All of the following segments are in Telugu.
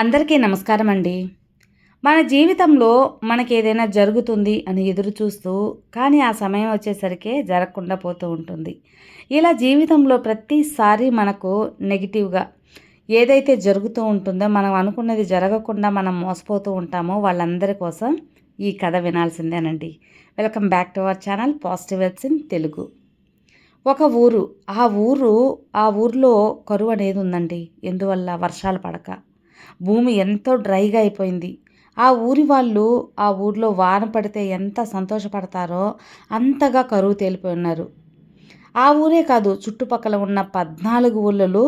అందరికీ నమస్కారం అండి మన జీవితంలో మనకి ఏదైనా జరుగుతుంది అని ఎదురు చూస్తూ కానీ ఆ సమయం వచ్చేసరికి జరగకుండా పోతూ ఉంటుంది. ఇలా జీవితంలో ప్రతిసారి మనకు నెగిటివ్గా ఏదైతే జరుగుతూ ఉంటుందో మనం అనుకున్నది జరగకుండా మనం మోసపోతూ ఉంటామో వాళ్ళందరి కోసం ఈ కథ వినాల్సిందేనండి. Welcome back to our channel positive vibes in Telugu. ఒక ఊరు ఆ ఊరు ఆ ఊర్లో కరువు అనేది ఉందండి. ఎందువల్ల? వర్షాలు పడక. భూమి ఎంతో డ్రైగా అయిపోయింది. ఆ ఊరి వాళ్ళు ఆ ఊర్లో వాన పడితే ఎంత సంతోషపడతారో అంతగా కరువు తేలిపోయి ఉన్నారు. ఆ ఊరే కాదు చుట్టుపక్కల ఉన్న పద్నాలుగు ఊళ్ళలు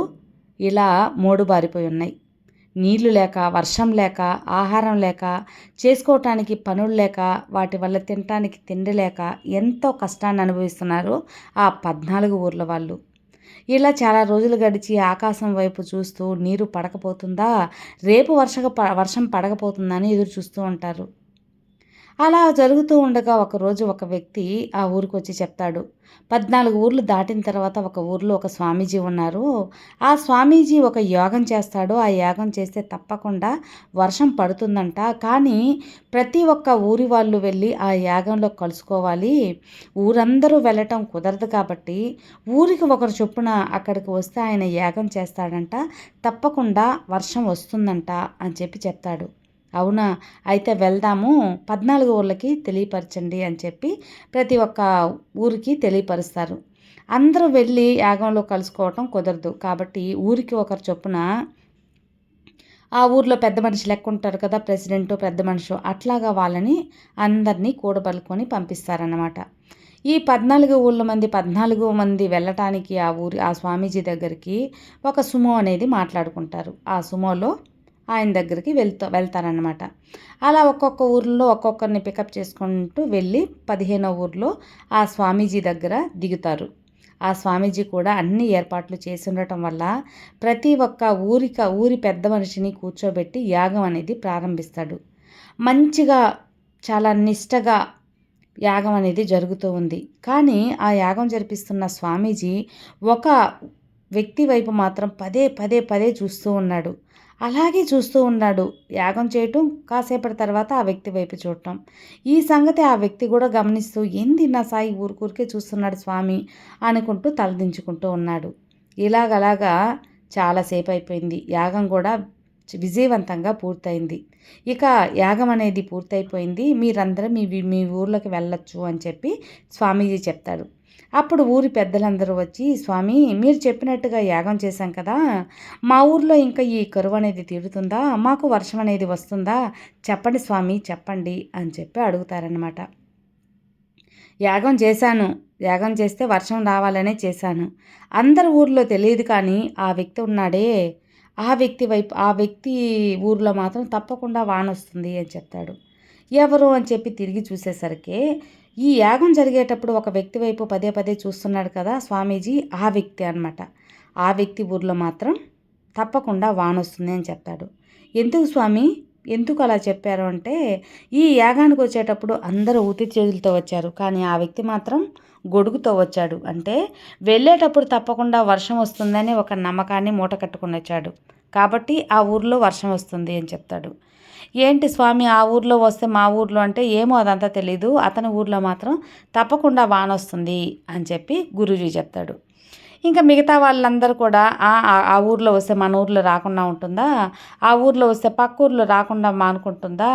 ఇలా మోడుబారిపోయి ఉన్నాయి. నీళ్ళు లేక వర్షం లేక ఆహారం లేక చేసుకోవటానికి పనులు లేక వాటి వల్ల తినటానికి తిండి లేక ఎంతో కష్టాన్ని అనుభవిస్తున్నారు ఆ పద్నాలుగు ఊర్ల వాళ్ళు. ఇలా చాలా రోజులు గడిచి ఆకాశం వైపు చూస్తూ నీరు పడకపోతుందా? రేపు వర్ష వర్షం వర్షం అని ఎదురు చూస్తూ ఉంటారు. అలా జరుగుతూ ఉండగా ఒకరోజు ఒక వ్యక్తి ఆ ఊరికి వచ్చి చెప్తాడు. పద్నాలుగు ఊర్లు దాటిన తర్వాత ఒక ఊర్లో ఒక స్వామీజీ ఉన్నారు. ఆ స్వామీజీ ఒక యాగం చేస్తాడు. ఆ యాగం చేస్తే తప్పకుండా వర్షం పడుతుందంట. కానీ ప్రతి ఒక్క ఊరి వాళ్ళు వెళ్ళి ఆ యాగంలో కలుసుకోవాలి. ఊరందరూ వెళ్ళటం కుదరదు కాబట్టి ఊరికి ఒకరు చొప్పున అక్కడికి వస్తే ఆయన యాగం చేస్తాడంట. తప్పకుండా వర్షం వస్తుందంట అని చెప్పి చెప్తాడు. అవునా? అయితే వెళ్దాము. పద్నాలుగు ఊళ్ళకి తెలియపరచండి అని చెప్పి ప్రతి ఒక్క ఊరికి తెలియపరుస్తారు. అందరూ వెళ్ళి యాగంలో కలుసుకోవటం కుదరదు. కాబట్టి ఊరికి ఒకరు చొప్పున ఆ ఊర్లో పెద్ద మనిషి లెక్క ఉంటారు కదా ప్రెసిడెంట్ పెద్ద మనిషి అట్లాగా వాళ్ళని అందరినీ కూడబలుకొని పంపిస్తారన్నమాట. ఈ పద్నాలుగు ఊళ్ళ మంది పద్నాలుగు మంది వెళ్ళటానికి ఆ ఊరి ఆ స్వామీజీ దగ్గరికి ఒక సుమో అనేది మాట్లాడుకుంటారు. ఆ సుమోలో ఆయన దగ్గరికి వెళ్తా వెళ్తారనమాట అలా ఒక్కొక్క ఊర్లో ఒక్కొక్కరిని పికప్ చేసుకుంటూ వెళ్ళి పదిహేనో ఊర్లో ఆ స్వామీజీ దగ్గర దిగుతారు. ఆ స్వామీజీ కూడా అన్ని ఏర్పాట్లు చేసి ఉండటం వల్ల ప్రతి ఒక్క ఊరిక ఊరి పెద్ద మనిషిని కూర్చోబెట్టి యాగం అనేది ప్రారంభిస్తాడు. మంచిగా చాలా నిష్టగా యాగం అనేది జరుగుతూ ఉంది. కానీ ఆ యాగం జరిపిస్తున్న స్వామీజీ ఒక వ్యక్తి వైపు మాత్రం పదే పదే పదే చూస్తూ ఉన్నాడు. అలాగే చూస్తూ ఉన్నాడు. యాగం చేయటం కాసేపటి తర్వాత ఆ వ్యక్తి వైపు చూడటం. ఈ సంగతి ఆ వ్యక్తి కూడా గమనిస్తూ ఏంది నా సాయి? ఊరికూరికే చూస్తున్నాడు స్వామి అనుకుంటూ తలదించుకుంటూ ఉన్నాడు. ఇలాగలాగా చాలాసేపు అయిపోయింది. యాగం కూడా విజయవంతంగా పూర్తయింది. ఇక యాగం అనేది పూర్తయిపోయింది. మీరందరూ మీ మీ ఊర్లోకి వెళ్ళొచ్చు అని చెప్పి స్వామీజీ చెప్తాడు అప్పుడు ఊరి పెద్దలందరూ వచ్చి స్వామి మీరు చెప్పినట్టుగా యాగం చేశాం కదా మా ఊర్లో ఇంకా ఈ కరువు అనేది తీరుతుందా? మాకు వర్షం అనేది వస్తుందా? చెప్పండి స్వామి చెప్పండి అని చెప్పి అడుగుతారనమాట యాగం చేశాను. యాగం చేస్తే వర్షం రావాలనే చేశాను. అందరి ఊర్లో తెలియదు కానీ ఆ వ్యక్తి ఉన్నాడే. ఆ వ్యక్తి వైపు ఆ వ్యక్తి ఊర్లో మాత్రం తప్పకుండా వాన వస్తుంది అని చెప్తాడు. ఎవరు అని చెప్పి తిరిగి చూసేసరికి ఈ యాగం జరిగేటప్పుడు ఒక వ్యక్తి వైపు పదే పదే చూస్తున్నాడు కదా స్వామీజీ ఆ వ్యక్తి అనమాట ఆ వ్యక్తి ఊర్లో మాత్రం తప్పకుండా వానొస్తుంది అని చెప్తాడు. ఎందుకు స్వామి? ఎందుకు అలా చెప్పారు అంటే ఈ యాగానికి వచ్చేటప్పుడు అందరూ ఊతి చేతులతో వచ్చారు కానీ ఆ వ్యక్తి మాత్రం గొడుగుతో వచ్చాడు. అంటే వెళ్ళేటప్పుడు తప్పకుండా వర్షం వస్తుందని ఒక నమ్మకాన్ని మూట కట్టుకుని వచ్చాడు. కాబట్టి ఆ ఊర్లో వర్షం వస్తుంది అని చెప్తాడు. ఏంటి స్వామి ఆ ఊర్లో వస్తే మా ఊర్లో అంటే ఏమో అదంతా తెలీదు అతని ఊర్లో మాత్రం తప్పకుండా వాన వస్తుంది అని చెప్పి గురూజీ చెప్తాడు. ఇంకా మిగతా వాళ్ళందరూ కూడా ఆ ఊర్లో వస్తే మన ఊర్లో రాకుండా ఉంటుందా? ఆ ఊర్లో వస్తే పక్క ఊర్లో రాకుండా మానుకుంటుందా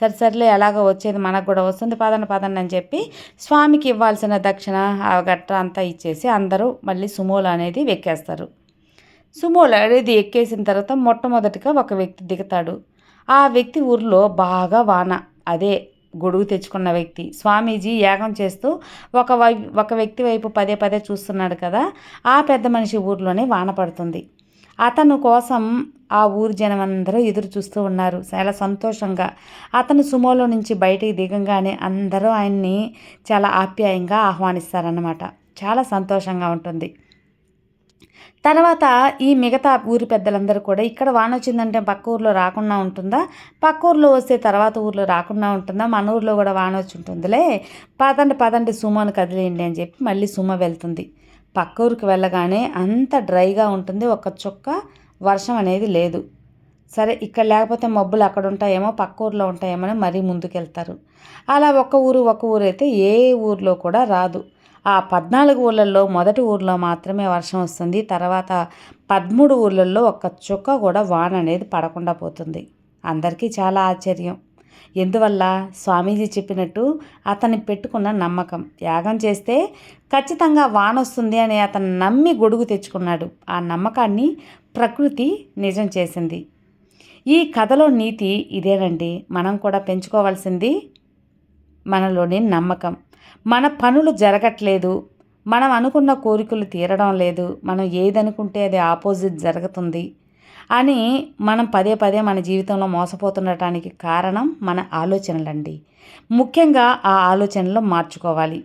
సరే సర్లే ఎలాగో వచ్చేది మనకు కూడా వస్తుంది పదండి పదండి అని చెప్పి స్వామికి ఇవ్వాల్సిన దక్షిణ ఆ గట్ట అంతా ఇచ్చేసి అందరూ మళ్ళీ సుమోలు అనేది వెక్కేస్తారు. సుమోలు అనేది ఎక్కేసిన తర్వాత మొట్టమొదటిగా ఒక వ్యక్తి దిగుతాడు. ఆ వ్యక్తి ఊర్లో బాగా వాన. అదే గొడుగు తెచ్చుకున్న వ్యక్తి. స్వామీజీ యాగం చేస్తూ ఒక వై ఒక వ్యక్తి వైపు పదే పదే చూస్తున్నాడు కదా ఆ పెద్ద మనిషి ఊర్లోనే వాన పడుతుంది. అతను కోసం ఆ ఊరి జనం అందరూ ఎదురు చూస్తూ ఉన్నారు. చాలా సంతోషంగా. అతను సుమోలో నుంచి బయటికి దిగంగానే అందరూ ఆయన్ని చాలా ఆప్యాయంగా ఆహ్వానిస్తారన్నమాట. చాలా సంతోషంగా ఉంటుంది. తర్వాత ఈ మిగతా ఊరి పెద్దలందరూ కూడా ఇక్కడ వాన వచ్చిందంటే పక్క ఊర్లో రాకుండా ఉంటుందా? పక్క ఊర్లో వస్తే తర్వాత ఊర్లో రాకుండా ఉంటుందా? మన ఊర్లో కూడా వాన వచ్చి ఉంటుందిలే పదండి పదండి సుమను కదిలేయండి అని చెప్పి మళ్ళీ సుమ వెళ్తుంది. పక్క ఊరికి వెళ్ళగానే అంత డ్రైగా ఉంటుంది. ఒక చుక్క వర్షం అనేది లేదు. సరే ఇక్కడ లేకపోతే మబ్బులు అక్కడ ఉంటాయేమో పక్క ఊర్లో ఉంటాయేమో అని మరీ ముందుకెళ్తారు. అలా ఒక్క ఊరు ఒక్క ఊరు అయితే ఏ ఊర్లో కూడా రాదు. ఆ పద్నాలుగు ఊర్లలో మొదటి ఊర్లో మాత్రమే వర్షం వస్తుంది. తర్వాత పదమూడు ఊర్లలో ఒక్క చుక్క కూడా వాన అనేది పడకుండా పోతుంది. అందరికీ చాలా ఆశ్చర్యం. ఎందువల్ల? స్వామీజీ చెప్పినట్టు అతన్ని పెట్టుకున్న నమ్మకం. యాగం చేస్తే ఖచ్చితంగా వాన వస్తుంది అని అతను నమ్మి గొడుగు తెచ్చుకున్నాడు. ఆ నమ్మకాన్ని ప్రకృతి నిజం చేసింది. ఈ కథలో నీతి ఇదేనండి. మనం కూడా పెంచుకోవాల్సింది మనలోని నమ్మకం. మన పనులు జరగట్లేదు. మనం అనుకున్న కోరికలు తీరడం లేదు. మనం ఏదనుకుంటే అది ఆపోజిట్ జరుగుతుంది అని మనం పదే పదే మన జీవితంలో మోసపోతుండటానికి కారణం మన ఆలోచనలండి. ముఖ్యంగా ఆ ఆలోచనలు మార్చుకోవాలి.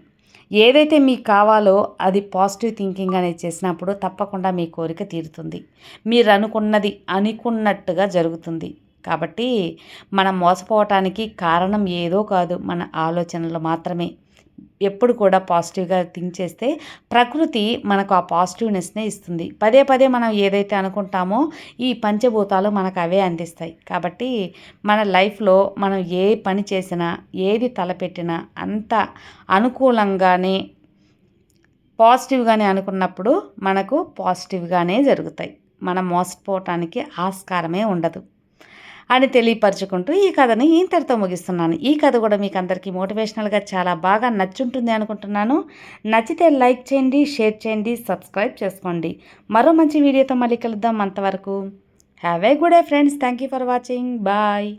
ఏదైతే మీకు కావాలో అది పాజిటివ్ థింకింగ్ అనేది చేసినప్పుడు తప్పకుండా మీ కోరిక తీరుతుంది. మీరు అనుకున్నది అనుకున్నట్టుగా జరుగుతుంది. కాబట్టి మనం మోసపోవటానికి కారణం ఏదో కాదు. మన ఆలోచనలు మాత్రమే. ఎప్పుడు కూడా పాజిటివ్గా థింక్ చేస్తే ప్రకృతి మనకు ఆ పాజిటివ్నెస్నే ఇస్తుంది. పదే పదే మనం ఏదైతే అనుకుంటామో ఈ పంచభూతాలు మనకు అవే అందిస్తాయి. కాబట్టి మన లైఫ్లో మనం ఏ పని చేసినా ఏది తలపెట్టినా అంత అనుకూలంగానే పాజిటివ్గానే అనుకున్నప్పుడు మనకు పాజిటివ్గానే జరుగుతాయి. మనం మోసపోవటానికి ఆస్కారమే ఉండదు. అని తెలియపరచుకుంటూ ఈ కథని ఇంతటితో ముగిస్తున్నాను. ఈ కథ కూడా మీకు అందరికీ మోటివేషనల్గా చాలా బాగా నచ్చుంటుంది అనుకుంటున్నాను. నచ్చితే లైక్ చేయండి షేర్ చేయండి సబ్స్క్రైబ్ చేసుకోండి. మరో మంచి వీడియోతో మళ్ళీ కలుద్దాం అంతవరకు. Have a good a friends. Thank you for watching. Bye.